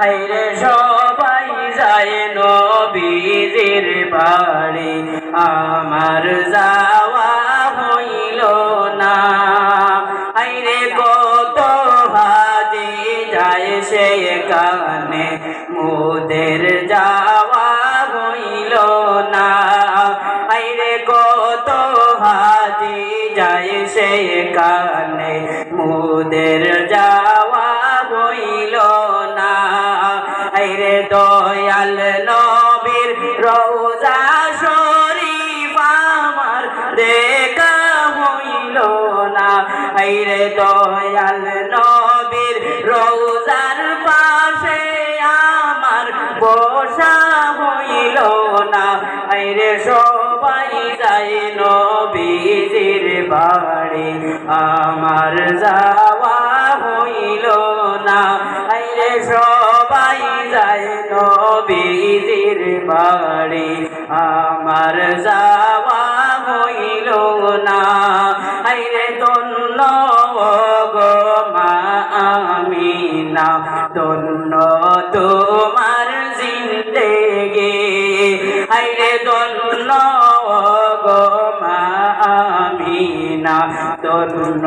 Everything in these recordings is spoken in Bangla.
হাইরে সবাই যায় নবীজির বাড়ি। আমার যাওয়া হইল না। হাইরে কত হাজি যায় সে কানে। মোদের যাওয়া হইল না। হাইরে কত হাজি যায় সে কানে। মোদের যাওয়া দয়াল নবীর রোজা শরীফ আমার দেখা হইল না। হাইরে দয়াল নবীর রোজার পাশে আমার বসা হইল না। হাইরে সবাই যায় নবীজির বাড়ি। আমার যাওয়া নবীজির বাড়ি, আমার যাওয়া হইল না। হাইরে দন্ন গো মা আমিনা দন্ন তোমার জিন্দেগে। হাইরে দন্ন গো মা আমিনা দন্ন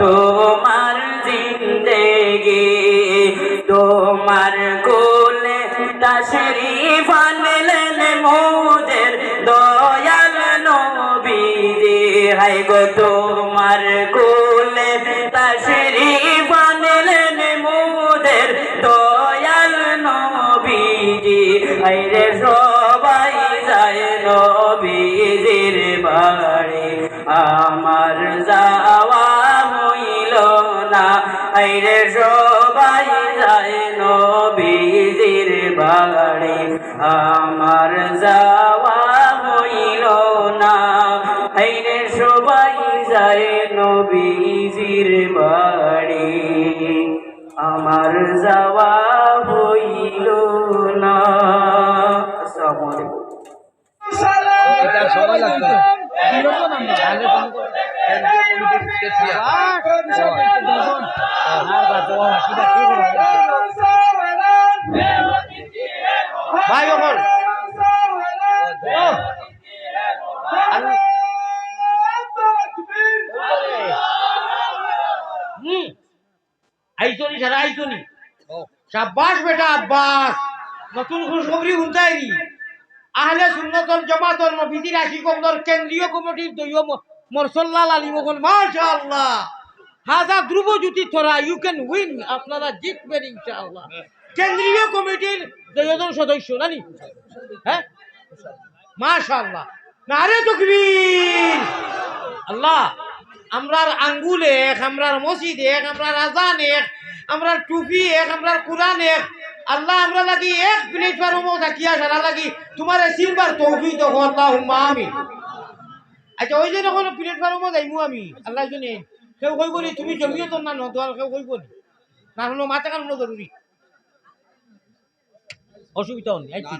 তোমার জিন্দেগে। তোমার কোলে তশরিফ আনলেন মোদের দয়াল নবীজি। হাই গো তোমার কোলে তশরিফ আনলেন মোদের দয়াল নবীজি। হাই রে সবাই যায় নবীজির বাড়ি। আমার যাওয়া হইল না। হাইরে সবাই বাড়ি আমার যাওয়া হইল না হাইরে সবাই যায় নবীজির বাড়ি আমার যাওয়া হইল না আসসালামু আলাইকুম সময় লাগতো আগে ফোন ভাই হুম। আইসনি সারা আইসনি। সাব্বাস বেটা আব্বাস। নতুন খুশখবরি শুনতাইনি আহলে সুন্নতল জামাতর নবীজির আশিকন্দর কেন্দ্রীয় কমিটির দলীয় মরসল্লাল আলী মোগল মাশাআল্লাহ। হাজা ধ্রুব জ্যোতি থরা ইউ ক্যান উইন আপনারা জিতবেন ইনশাআল্লাহ। কেন্দ্রীয় কমিটির দলীয়জন সদস্য, নানি? হ্যাঁ? মাশাআল্লাহ। নারে তকবীর। আল্লাহ, আমরার আঙ্গুল এক, আমরার মসজিদ এক, আমরার আজান এক, আমরার টুপি এক, আমরার কোরআন এক। আল্লাহ, আমরা লাগি এক প্লেটফর্ম থাকিয়া সারা লাগি তোমার সিলবার তৌফি তো আল্লাহ আমি আচ্ছা ওই যে যখন প্লেটফর্ম যাইমু আমি, আল্লাহ জনে কেউ কইব বলি, তুমি জমিও তোর না নদোয়াল কেউ কইব নি না হলো মাথা কামলো জরুরি। অসুবিধা নেই আইছি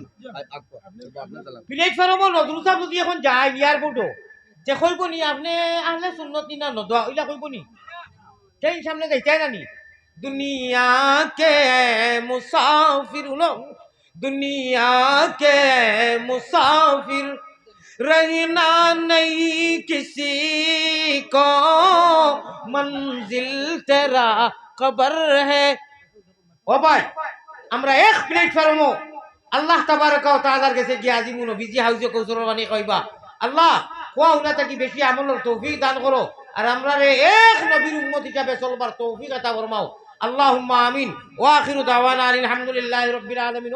প্লেটফর্ম নজরুল সাহেব যদি এখন যায় এয়ারপোর্টও যে কইব নি আপনি আহলে সুন্নত নি না নদোয়া ওইলা কইব নি ট্রেন সামনে যাইতাই না নি দুনিয়া কে মুসাফির উলো দুনিয়া কে মুসাফির रहना नहीं किसी को मंजिल तेरा खबर है ও ভাই আমরা এক প্ল্যাটফর্ম আল্লাহ তাবারকা ওয়া তাআলার কাছে গিয়ে মনো বিজি হাউজে কৌশল বানি কইবা, আল্লাহ কোয়া উনা থাকি বেশি আমলের তৌফিক দান করো? আর আমরা রে এক নবীর উম্মত হিসাবে চলবার তৌফিক আতা ফরমাও। আল্লাহুম্মা আমিন। ওয়া আখিরু দাওয়ানা আলহামদুলিল্লাহি রাব্বিল আলামিন।